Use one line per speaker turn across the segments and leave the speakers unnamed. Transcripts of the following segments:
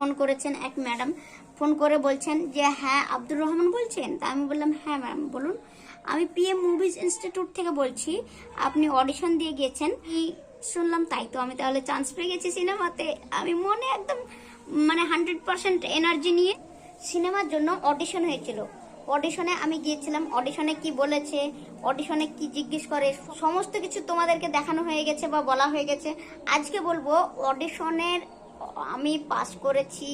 Phone করেছেন এক madam. Phone করে বলছেন যে হ্যাঁ আব্দুর রহমান বলছেন? তা আমি বললাম হ্যাঁ ম্যাম, বলুন। আমি পিএম মুভিজ ইনস্টিটিউট থেকে বলছি, আপনি অডিশন দিয়ে গিয়েছেন শুনলাম, তাই তো, আমি তাহলে চান্স পেয়ে গেছি সিনেমাতে। আমি মনে একদম মানে হান্ড্রেড পার্সেন্ট এনার্জি নিয়ে সিনেমার জন্য অডিশন হয়েছিল। অডিশনে আমি গিয়েছিলাম, অডিশনে কি বলেছে, অডিশনে কি জিজ্ঞেস করে, সমস্ত কিছু তোমাদেরকে দেখানো হয়ে গেছে বা বলা হয়ে গেছে। আজকে বলব, অডিশনের আমি পাস করেছি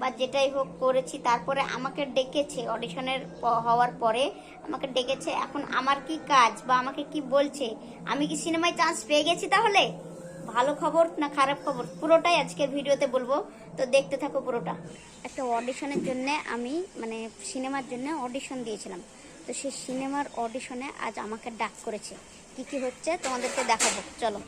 বা যেটাই হোক করেছি, তারপরে আমাকে ডেকেছে অডিশনের হওয়ার পরে আমাকে ডেকেছে, এখন আমার কি কাজ বা আমাকে কি বলছে? আমি কি সিনেমায় চান্স পেয়ে গেছি তাহলে? ভালো খবর না খারাপ খবর? পুরোটাই আজকের ভিডিওতে বলব। তো দেখতে থাকো পুরোটা। একটা অডিশনের জন্য আমি মানে সিনেমার জন্য অডিশন দিয়েছিলাম। তো সেই সিনেমার অডিশনে আজ আমাকে ডাক করেছে। কি কি হচ্ছে তোমাদেরকে দেখাবো। চলো।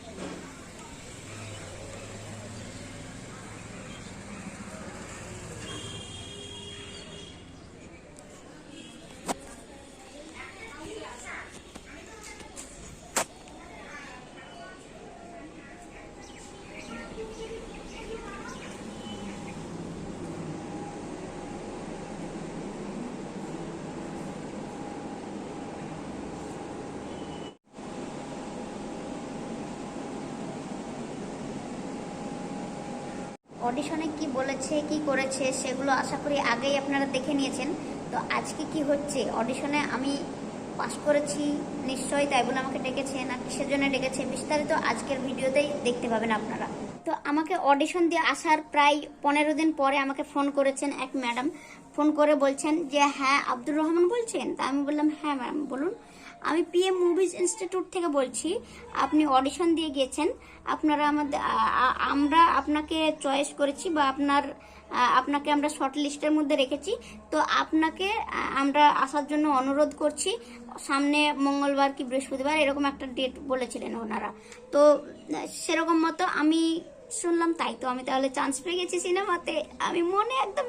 অডিশনে কি বলেছে, কি করেছে, সেগুলো আশা করি আগেই আপনারা দেখে নিয়েছেন। তো আজকে কি হচ্ছে? অডিশনে আমি পাস করেছি, নিশ্চয়ই তাই বলে আমাকে ডেকেছে, না কিসের জন্য ডেকেছে, বিস্তারিত আজকের ভিডিওতেই দেখতে পাবেন আপনারা। তো আমাকে অডিশন দিয়ে আসার প্রায় পনেরো দিন পরে আমাকে ফোন করেছেন এক ম্যাডাম ফোন করে বলছেন যে হ্যাঁ আব্দুর রহমান বলছেন? তা আমি বললাম হ্যাঁ ম্যাম বলুন। আমি পিএম মুভিজ ইনস্টিটিউট থেকে বলছি, আপনি অডিশন দিয়ে গিয়েছেন আপনারা আমাদের আমরা আপনাকে চয়েস করেছি বা আপনার আপনাকে আমরা শর্ট লিস্টের মধ্যে রেখেছি, তো আপনাকে আমরা আসার জন্য অনুরোধ করছি, সামনে মঙ্গলবার কি বৃহস্পতিবার এরকম একটা ডেট বলেছিলেন ওনারা। তো, সেরকম মতো আমি শুনলাম তাই, তো আমি তাহলে চান্স পেয়ে গেছি সিনেমাতে। আমি মনে একদম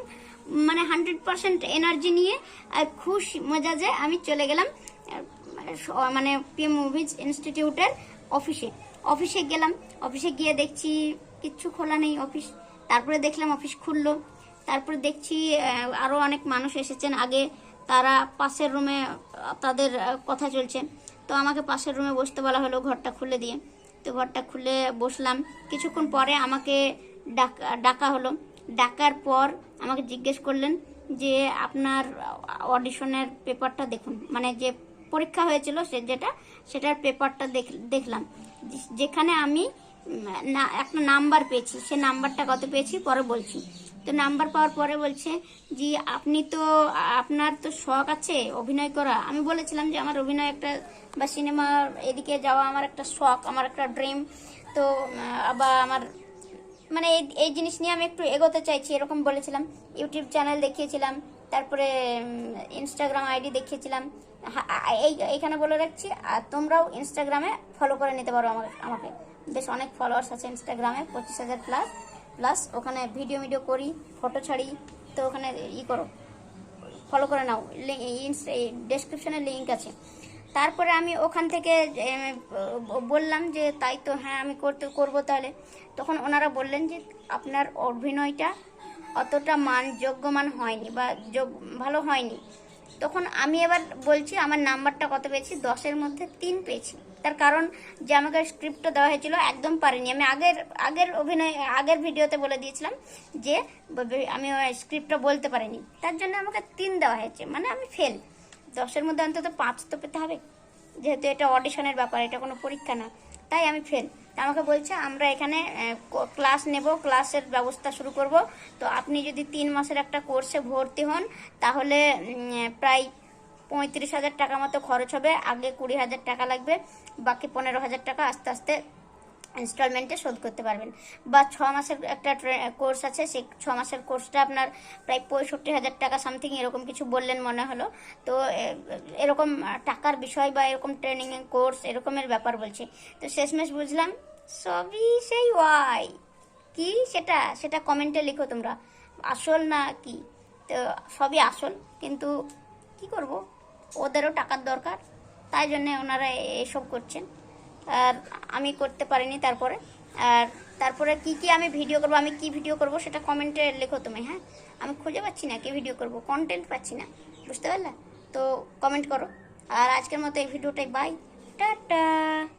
মানে হান্ড্রেড পার্সেন্ট এনার্জি নিয়ে, আর মজা যায় আমি চলে গেলাম। মানে পিএম মুভিজ ইনস্টিটিউটের অফিসে অফিসে গেলাম অফিসে গিয়ে দেখছি কিচ্ছু খোলা নেই অফিস তারপরে দেখলাম অফিস খুললো। তারপরে দেখছি আরও অনেক মানুষ এসেছেন। আগে তারা পাশের রুমে তাদের কথা চলছে। তো আমাকে পাশের রুমে বসতে বলা হলো ঘরটা খুলে দিয়ে। তো ঘরটা খুলে বসলাম। কিছুক্ষণ পরে আমাকে ডাকা ডাকা হলো। ডাকার পর আমাকে জিজ্ঞেস করলেন যে, আপনার অডিশনের পেপারটা দেখুন। মানে যে পরীক্ষা হয়েছিল সে যেটা, সেটার পেপারটা দেখ- দেখলাম। যেখানে আমি না, একটা নাম্বার পেয়েছি, সে নাম্বারটা কত পেয়েছি পরে বলছি। তো নাম্বার পাওয়ার পরে বলছে যে আপনি তো, আপনার তো শখ আছে অভিনয় করা। আমি বলেছিলাম যে, আমার অভিনয় একটা, বা সিনেমার এদিকে যাওয়া আমার একটা শখ, আমার একটা ড্রিম তো বা আমার মানে এই জিনিস নিয়ে আমি একটু এগোতে চাইছি, এরকম বলেছিলাম। ইউটিউব চ্যানেল দেখিয়েছিলাম। তারপরে ইনস্টাগ্রাম আইডি দেখিয়েছিলাম। এই, এইখানে বলে রাখছি, আর তোমরাও ইনস্টাগ্রামে ফলো করে নিতে পারো আমাকে আমাকে। বেশ অনেক ফলোয়ার্স আছে ইনস্টাগ্রামে পঁচিশ হাজার প্লাস প্লাস ওখানে ভিডিও ভিডিও করি ফটো ছাড়ি, তো ওখানে ই করো। ফলো করে নাও ডেসক্রিপশনে লিঙ্ক আছে। তারপরে আমি ওখান থেকে বললাম যে, তাই তো হ্যাঁ আমি করতে, করব তাহলে। তখন ওনারা বললেন যে, আপনার অভিনয়টা অতটা মান যোগ্যমান হয়নি বা ভালো হয়নি। তখন আমি এবার বলছি, আমার নাম্বারটা কত পেয়েছি? দশের মধ্যে তিন পেয়েছি। তার কারণ যে আমাকে স্ক্রিপ্টটা দেওয়া হয়েছিল, একদম পারিনি। আমি আগের আগের অভিনয়, আগের ভিডিওতে বলে দিয়েছিলাম যে, আমি স্ক্রিপ্টটা বলতে পারিনি। তার জন্য আমাকে তিন দেওয়া হয়েছে। মানে আমি ফেল দশের মধ্যে অন্তত পাঁচ তো পেতে হবে। যেহেতু এটা অডিশনের ব্যাপার, এটা কোনো পরীক্ষা না। তাই আমি ফেল। আমাকে বলছে, আমরা এখানে ক্লাস নেব, ক্লাসের ব্যবস্থা শুরু করব। তো আপনি যদি তিন মাসের একটা কোর্সে ভর্তি হন, তাহলে প্রায় পঁয়ত্রিশ হাজার টাকা মতো খরচ হবে। আগে কুড়ি হাজার টাকা লাগবে, বাকি পনেরো হাজার টাকা আস্তে আস্তে ইনস্টলমেন্টে শোধ করতে পারবেন। বা ছ মাসের একটা কোর্স আছে, সেই ছ মাসের কোর্সটা আপনার প্রায় পঁয়ষট্টি হাজার টাকা সামথিং এরকম কিছু বললেন মনে হলো। তো এরকম টাকার বিষয় বা এরকম ট্রেনিং কোর্স এরকমের ব্যাপার বলছে। তো শেষমেশ বুঝলাম, সবই সেই ওয়াই। কি সেটা? সেটা কমেন্টে লিখো তোমরা। আসল না কি? তো সবই আসল, কিন্তু কি করব? ওদেরও টাকার দরকার, তাই জন্যে ওনারা এসব করছেন। আমি করতে পারিনি তারপরে। আর তারপরে কি কি আমি ভিডিও করব, আমি কি ভিডিও করব সেটা কমেন্টে লেখো তুমি হ্যাঁ? আমি খুঁজে পাচ্ছি না, কি ভিডিও করব কন্টেন্ট পাচ্ছি না, বুঝতে পারলে? তো কমেন্ট করো। আর আজকের মতো এই ভিডিওটাই বাই টাটা।